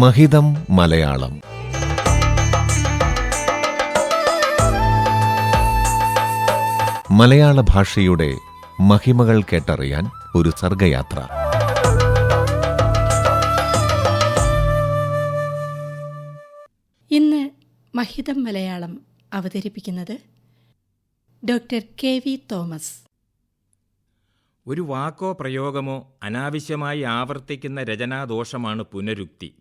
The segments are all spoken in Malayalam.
മഹിതം മലയാളം. മലയാള ഭാഷയുടെ മഹിമകൾ കേട്ടറിയാൻ ഒരു സർഗയാത്ര. ഇന്ന് മഹിതം മലയാളം അവതരിപ്പിക്കുന്നത് ഡോക്ടർ കെ. വി. തോമസ്. ഒരു വാക്കോ പ്രയോഗമോ അനാവശ്യമായി ആവർത്തിക്കുന്ന രചനാദോഷമാണ് പുനരുക്തി.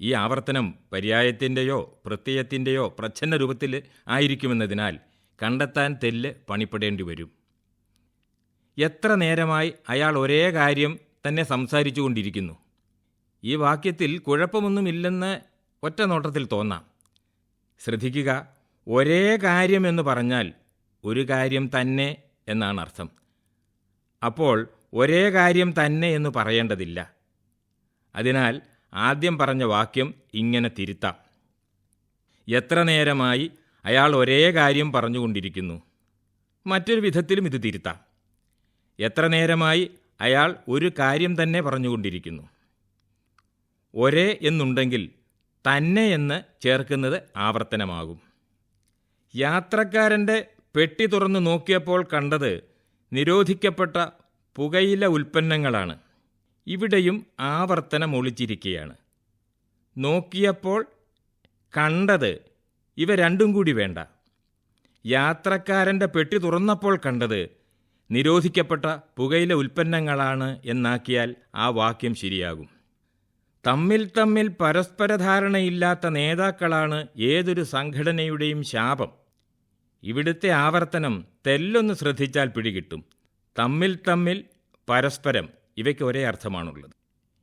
ഈ ആവർത്തനം പര്യായത്തിന്റെയോ പ്രത്യയത്തിന്റെയോ പ്രച്ഛന്ന രൂപത്തിൽ ആയിരിക്കുമെന്നതിനാൽ കണ്ടെത്താൻ തെല്ല് പണിപ്പെടേണ്ടി വരും. എത്ര നേരമായി അയാൾ ഒരേ കാര്യം തന്നെ സംസാരിച്ചു കൊണ്ടിരിക്കുന്നു ഈ വാക്യത്തിൽ കുഴപ്പമൊന്നുമില്ലെന്ന് ഒറ്റ നോട്ടത്തിൽ തോന്നാം. ശ്രദ്ധിക്കുക ഒരേ കാര്യം എന്ന് പറഞ്ഞാൽ ഒരു കാര്യം തന്നെ എന്നാണ് അർത്ഥം. അപ്പോൾ ഒരേ കാര്യം തന്നെ എന്ന് പറയേണ്ടതില്ല. അതിനാൽ ആദ്യം പറഞ്ഞ വാക്യം ഇങ്ങനെ തിരുത്താം. എത്ര നേരമായി അയാൾ ഒരേ കാര്യം പറഞ്ഞുകൊണ്ടിരിക്കുന്നു. മറ്റൊരു വിധത്തിലും ഇത് തിരുത്താം. എത്ര നേരമായി അയാൾ ഒരു കാര്യം തന്നെ പറഞ്ഞുകൊണ്ടിരിക്കുന്നു. ഒരേ എന്നുണ്ടെങ്കിൽ തന്നെ എന്ന് ചേർക്കുന്നത് ആവർത്തനമാകും. യാത്രക്കാരന്റെ പെട്ടി തുറന്നു നോക്കിയപ്പോൾ കണ്ടത് നിരോധിക്കപ്പെട്ട പുകയില ഉൽപ്പന്നങ്ങളാണ്. ഇവിടെയും ആവർത്തനം ഒളിച്ചിരിക്കുകയാണ്. നോക്കിയപ്പോൾ കണ്ടത് ഇവ രണ്ടും കൂടി വേണ്ട. യാത്രക്കാരന്റെ പെട്ടി തുറന്നപ്പോൾ കണ്ടത് നിരോധിക്കപ്പെട്ട പുകയില ഉൽപ്പന്നങ്ങളാണ് എന്നാക്കിയാൽ ആ വാക്യം ശരിയാകും. തമ്മിൽ തമ്മിൽ പരസ്പര ധാരണയില്ലാത്ത നേതാക്കളാണ് ഏതൊരു സംഘടനയുടെയും ശാപം. ഇവിടുത്തെ ആവർത്തനം തെല്ലൊന്ന് ശ്രദ്ധിച്ചാൽ പിടികിട്ടും. തമ്മിൽ തമ്മിൽ പരസ്പരം ഇവയ്ക്ക് ഒരേ അർത്ഥമാണുള്ളത്.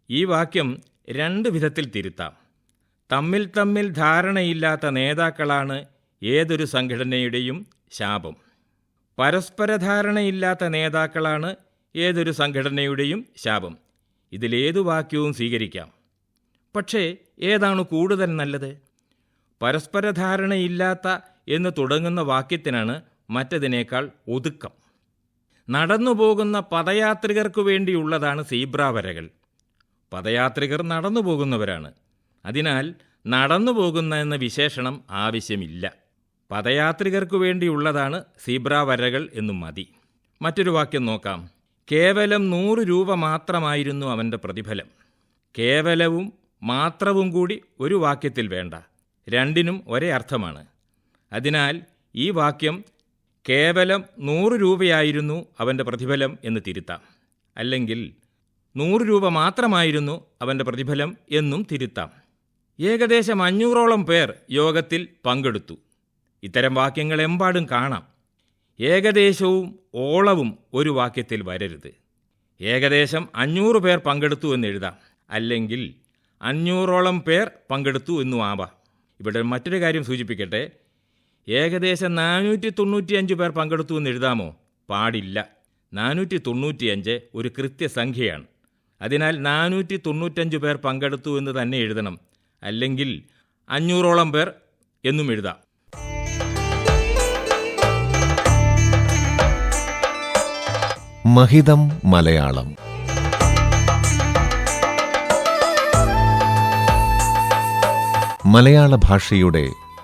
ഈ വാക്യം രണ്ട് വിധത്തിൽ തിരുത്താം. തമ്മിൽ തമ്മിൽ ധാരണയില്ലാത്ത നേതാക്കളാണ് ഏതൊരു സംഘടനയുടെയും ശാപം. പരസ്പര ധാരണയില്ലാത്ത നേതാക്കളാണ് ഏതൊരു സംഘടനയുടെയും ശാപം. ഇതിലേതു വാക്യവും സ്വീകരിക്കാം. പക്ഷേ ഏതാണ് കൂടുതൽ നല്ലത്? പരസ്പര ധാരണയില്ലാത്ത എന്ന് തുടങ്ങുന്ന വാക്യത്തിനാണ് മറ്റതിനേക്കാൾ ഒതുക്കം. നടന്നു പോകുന്ന പദയാത്രികർക്കു വേണ്ടിയുള്ളതാണ് സീബ്ര വരകൾ പദയാത്രികർ നടന്നു പോകുന്നവരാണ് അതിനാൽ നടന്നു പോകുന്ന എന്ന വിശേഷണം ആവശ്യമില്ല. പദയാത്രികർക്കു വേണ്ടിയുള്ളതാണ് സീബ്ര വരകൾ എന്നും മതി. മറ്റൊരു വാക്യം നോക്കാം. കേവലം നൂറ് രൂപ മാത്രമായിരുന്നു അവന്റെ പ്രതിഫലം. കേവലവും മാത്രവും കൂടി ഒരു വാക്യത്തിൽ വേണ്ട. രണ്ടിനും ഒരേ അർത്ഥമാണ്. അതിനാൽ ഈ വാക്യം കേവലം നൂറ് രൂപയായിരുന്നു അവന്റെ പ്രതിഫലം എന്ന് തിരുത്താം. അല്ലെങ്കിൽ നൂറ് രൂപ മാത്രമായിരുന്നു അവന്റെ പ്രതിഫലം എന്നും തിരുത്താം. ഏകദേശം അഞ്ഞൂറോളം പേർ യോഗത്തിൽ പങ്കെടുത്തു. ഇത്തരം വാക്യങ്ങൾ എമ്പാടും കാണാം. ഏകദേശവും ഓളവും ഒരു വാക്യത്തിൽ വരരുത്. ഏകദേശം അഞ്ഞൂറ് പേർ പങ്കെടുത്തു എന്ന് എഴുതാം. അല്ലെങ്കിൽ അഞ്ഞൂറോളം പേർ പങ്കെടുത്തു എന്നും ആവാം. ഇവിടെ മറ്റൊരു കാര്യം സൂചിപ്പിക്കട്ടെ. ഏകദേശം നാനൂറ്റി തൊണ്ണൂറ്റിയഞ്ച് പേർ പങ്കെടുത്തു എന്ന് എഴുതാമോ? പാടില്ല. നാനൂറ്റി തൊണ്ണൂറ്റിയഞ്ച് ഒരു കൃത്യസംഖ്യയാണ്. അതിനാൽ നാനൂറ്റി തൊണ്ണൂറ്റഞ്ച് പേർ പങ്കെടുത്തു എന്ന് തന്നെ എഴുതണം. അല്ലെങ്കിൽ അഞ്ഞൂറോളം പേർ എന്നും എഴുതാം. മഹിതം മലയാളം. മലയാള ഭാഷയുടെ